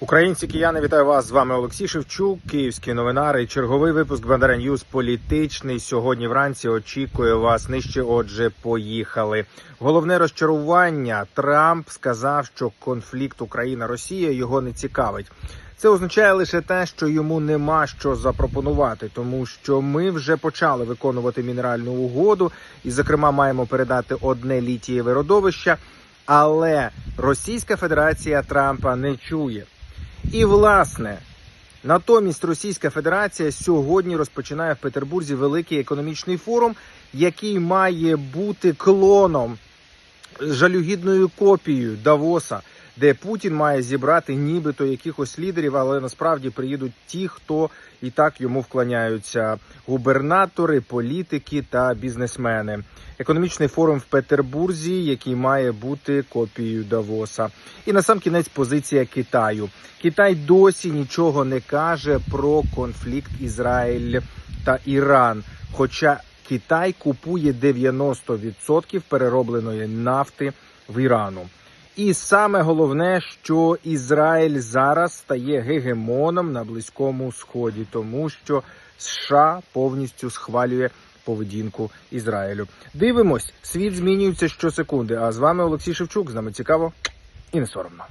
Українці, кияни, вітаю вас. З вами Олексій Шевчук, київські новинари. Черговий випуск Бандера Ньюз політичний. Сьогодні вранці очікує вас нижче. Отже, поїхали. Головне розчарування. Трамп сказав, що конфлікт Україна-Росія його не цікавить. Це означає лише те, що йому нема що запропонувати, тому що ми вже почали виконувати мінеральну угоду, і, зокрема, маємо передати одне літієве родовище. Але Російська Федерація Трампа не чує. І власне, натомість Російська Федерація сьогодні розпочинає в Петербурзі великий економічний форум, який має бути клоном жалюгідною копією Давоса, де Путін має зібрати нібито якихось лідерів, але насправді приїдуть ті, хто і так йому вклоняються: губернатори, політики та бізнесмени. Економічний форум в Петербурзі, який має бути копією Давоса. І на сам кінець позиція Китаю. Китай досі нічого не каже про конфлікт Ізраїль та Іран. Хоча Китай купує 90% переробленої нафти в Ірану. І саме головне, що Ізраїль зараз стає гегемоном на близькому сході, тому що США повністю схвалює поведінку Ізраїлю. Дивимось, світ змінюється щосекунди. А з вами Олексій Шевчук. З нами цікаво і не соромно.